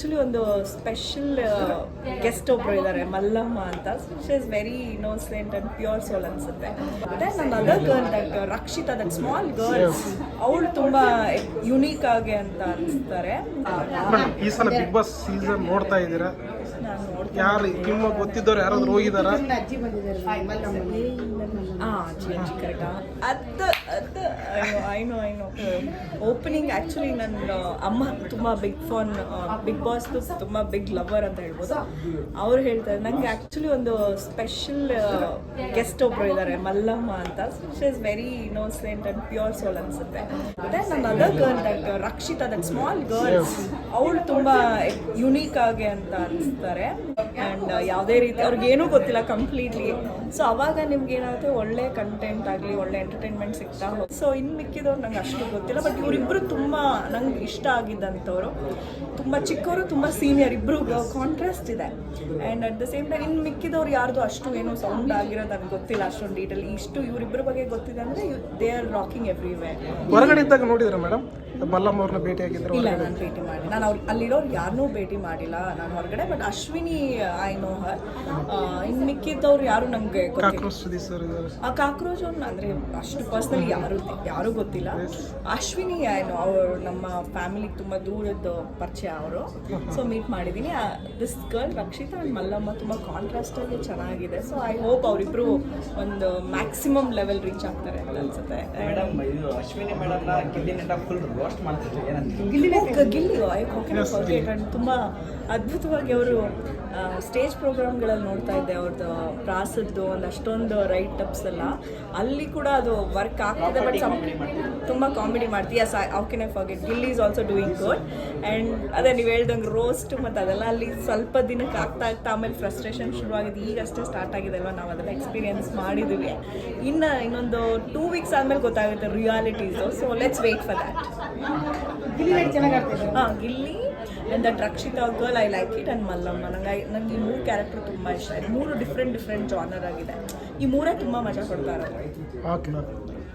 Actually ಒಂದು special guest ಒಬ್ರು ಇದ್ದಾರೆ ಮಲ್ಲಮ್ಮ ಅಂತ. She is very innocent and pure soul ಅನ್ಸುತ್ತೆ. ಮತ್ತೆ ನನ್ನ other girl that Rakshita that small girls ಅವಳು ತುಂಬಾ ಯುನೀಕ್ ಆಗಿ ಅಂತ ಅನಿಸ್ತಾರೆ. ಈ ಸಲ ಬಿಗ್ ಬಾಸ್ ಸೀಸನ್ ನೋಡ್ತಾ ಇದ್ದೀರಾ? ಯಾರು ನಿಮ್ಮ ಗೊತ್ತಿದ್ದವ್ರು ಯಾರಾದ್ರೂ ಹೋಗಿದಾರಾ ಅಜ್ಜಿ ಬಂದಿದ್ದಾರೆ ಆ ಅಜ್ಜಿ ಅಜ್ಜಿ ಕರೆಕ್ಟ್ ಅದು ಅದು ಐನೋ ಐನೋ ಓಪನಿಂಗ್ ಆ್ಯಕ್ಚುಲಿ ನನ್ನ ಅಮ್ಮ ತುಂಬ ಬಿಗ್ ಫಾನ್ ಬಿಗ್ ಬಾಸ್ ತುಂಬ ಬಿಗ್ ಲವರ್ ಅಂತ ಹೇಳ್ಬೋದು. ಅವ್ರು ಹೇಳ್ತಾರೆ ನನಗೆ ಆ್ಯಕ್ಚುಲಿ ಒಂದು ಸ್ಪೆಷಲ್ ಗೆಸ್ಟ್ ಒಬ್ರು ಇದ್ದಾರೆ ಮಲ್ಲಮ್ಮ ಅಂತ. She is very innocent and pure soul ಅನ್ಸುತ್ತೆ. ಮತ್ತೆ ನನ್ನ other girl Rakshita that small girls ಅವಳು ತುಂಬ ಯುನೀಕ್ ಆಗಿ ಅಂತ ಅನಿಸ್ತಾರೆ. ಆ್ಯಂಡ್ ಯಾವುದೇ ರೀತಿ, ಅವ್ರಿಗೆ ಏನೂ ಗೊತ್ತಿಲ್ಲ ಕಂಪ್ಲೀಟ್ಲಿ ಸೊ ಅವಾಗ ನಿಮ್ಗೆ ಏನಾಗುತ್ತೆ ಒಳ್ಳೆ ಕಂಟೆಂಟ್ ಆಗಲಿ, ಒಳ್ಳೆ ಎಂಟರ್ಟೈನ್ಮೆಂಟ್ ಹೋಗಿ ಸೊ ಇನ್ನು ಮಿಕ್ಕಿದವ್ರು ನಂಗೆ ಅಷ್ಟು ಗೊತ್ತಿಲ್ಲ ಬಟ್ ಇವರಿಬ್ಬರು ತುಂಬ ನಂಗೆ ಇಷ್ಟ ಆಗಿದ್ದಂಥವ್ರು. ತುಂಬ ಚಿಕ್ಕವರು ತುಂಬ ಸೀನಿಯರ್ ಇಬ್ಬರು ಕಾಂಟ್ರಾಸ್ಟ್ ಇದೆ. And at the same time ಇನ್ನು ಮಿಕ್ಕಿದವ್ರು ಯಾರ್ದು ಅಷ್ಟು ಏನೋ ಸೌಂಡ್ ಆಗಿರೋದು ನನಗೆ ಗೊತ್ತಿಲ್ಲ ಅಷ್ಟೊಂದು ಡೀಟೇಲ್ ಇಷ್ಟು ಇವರಿಬ್ಬರ ಬಗ್ಗೆ ಗೊತ್ತಿದೆ ಅಂದರೆ ದೇ ಆರ್ ರಾಕಿಂಗ್ ಎವ್ರಿವೇ ಹೊರಗಡೆ ಇದ್ದಾಗ ನೋಡಿದ್ರ ಮೇಡಮ್? ಮಲ್ಲಮ್ಮವ್ರನ್ನ ಭೇಟಿ ಆಗಿದ್ರು ಇಲ್ಲ ನಾನು ಭೇಟಿ ಮಾಡಿ ನಾನು ಅವ್ರು ಅಲ್ಲಿರೋರು ಯಾರನ್ನೂ ಭೇಟಿ ಮಾಡಿಲ್ಲ ನಾನು ಹೊರಗಡೆ but Ashwini I know her ಇನ್ನು ಮಿಕ್ಕಿದ್ದವ್ರು ಯಾರು ನಮಗೆ ಕಾಕ್ರೋಚ್ ಕಾಕ್ರೋಚ್ ಅವ್ರನ್ನ ಅಂದರೆ ಅಷ್ಟು ಪರ್ಸ್ನಲಿ ಯಾರು ಯಾರೂ ಗೊತ್ತಿಲ್ಲ. ಅಶ್ವಿನಿ ಏನು ಅವರು ನಮ್ಮ ಫ್ಯಾಮಿಲಿಗೆ ತುಂಬ ದೂರದ ಪರಿಚಯ ಅವರು. ಸೊ ಮೀಟ್ ಮಾಡಿದ್ದೀನಿ this girl Rakshita and Mallamma ತುಂಬ ಕಾಂಟ್ರಾಸ್ಟಲ್ಲಿ ಚೆನ್ನಾಗಿದೆ. ಸೊ ಐ ಹೋಪ್ ಅವರಿಬ್ಬರು ಒಂದು ಮ್ಯಾಕ್ಸಿಮಮ್ ಲೆವೆಲ್ ರೀಚ್ ಆಗ್ತಾರೆ ಅಂತ ಅನ್ಸುತ್ತೆ. ಮೇಡಮ್ ಇದು ಅಶ್ವಿನಿ ಮೇಡಮ್ನ ಗಿಲ್ಲಿ ನಟ ಫುಲ್ ರೋಸ್ಟ್ ಮಾಡ್ತಿದ್ರು. ಏನಂತ? ಗಿಲ್ಲಿ ಗಿಲ್ಲಿ ಐ ತುಂಬ ಅದ್ಭುತವಾಗಿ ಅವರು ಸ್ಟೇಜ್ ಪ್ರೋಗ್ರಾಮ್ಗಳಲ್ಲಿ ನೋಡ್ತಾ ಇದ್ದೆ. ಅವ್ರದ್ದು ಪ್ರಾಸದ್ದು ಒಂದು ಅಷ್ಟೊಂದು ರೈಟ್ ಅಪ್ಸ್ ಎಲ್ಲ. ಅಲ್ಲಿ ಕೂಡ ಅದು ವರ್ಕ್ ಆಗ್ತಿದೆ ಬಟ್ ಸಮ್ ತುಂಬ ಕಾಮಿಡಿ ಮಾಡ್ತೀಯ yes how can I forget Gilli is also doing good and ಅದೇ ನೀವು ಹೇಳ್ದಂಗೆ ರೋಸ್ಟ್ ಮತ್ತು ಅದೆಲ್ಲ ಅಲ್ಲಿ ಸ್ವಲ್ಪ ದಿನಕ್ಕೆ ಆಗ್ತಾ ಆಗ್ತಾ ಆಮೇಲೆ ಫ್ರಸ್ಟ್ರೇಷನ್ ಶುರುವಾಗಿದೆ. ಈಗಷ್ಟೇ ಸ್ಟಾರ್ಟ್ ಆಗಿದೆ ಅಲ್ವಾ? ನಾವು ಅದೆಲ್ಲ ಎಕ್ಸ್ಪೀರಿಯನ್ಸ್ ಮಾಡಿದ್ದೀವಿ ಇನ್ನು ಇನ್ನೊಂದು ಟೂ ವೀಕ್ಸ್ ಆದಮೇಲೆ ಗೊತ್ತಾಗುತ್ತೆ realities so let's wait for that ಹಾಂ Gilli and that Rakshita girl I like it and Mallamma ನಂಗೆ ನಂಗೆ ಈ ಮೂರು ಕ್ಯಾರೆಕ್ಟರ್ ತುಂಬ ಇಷ್ಟ. ಆಯ್ತು ಮೂರು ಡಿಫ್ರೆಂಟ್ ಡಿಫ್ರೆಂಟ್ ಜಾನರ್ ಆಗಿದೆ. ಈ ಮೂರೇ ತುಂಬ ಮಜಾ ಕೊಡ್ತಾರೆ. Okay